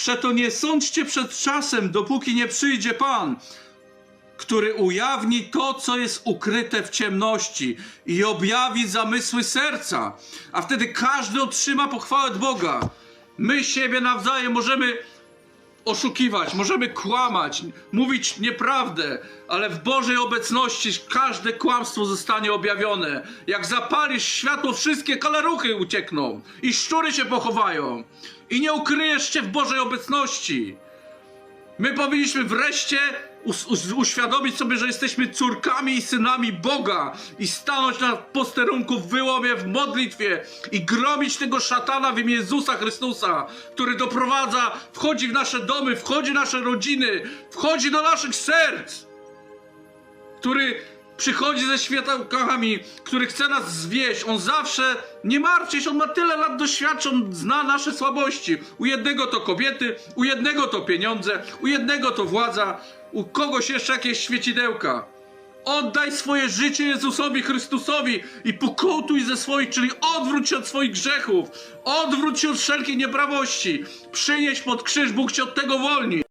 Przeto nie sądźcie przed czasem, dopóki nie przyjdzie Pan, który ujawni to, co jest ukryte w ciemności i objawi zamysły serca. A wtedy każdy otrzyma pochwałę od Boga. My siebie nawzajem możemy oszukiwać, możemy kłamać, mówić nieprawdę, ale w Bożej obecności każde kłamstwo zostanie objawione. Jak zapalisz światło, wszystkie kalaruchy uciekną i szczury się pochowają. I nie ukryjesz się w Bożej obecności. My powinniśmy wreszcie uświadomić sobie, że jesteśmy córkami i synami Boga i stanąć na posterunku w wyłomie, w modlitwie i gromić tego szatana w imię Jezusa Chrystusa, który doprowadza, wchodzi w nasze domy, wchodzi w nasze rodziny, wchodzi do naszych serc, który przychodzi ze światełkami, który chce nas zwieść. On zawsze, nie martwcie się, on ma tyle lat doświadczeń, on zna nasze słabości. U jednego to kobiety, u jednego to pieniądze, u jednego to władza, u kogoś jeszcze jakieś świecidełka. Oddaj swoje życie Jezusowi Chrystusowi i pokutuj ze swoich, czyli odwróć się od swoich grzechów, odwróć się od wszelkiej nieprawości, przynieś pod krzyż, Bóg cię od tego wolni.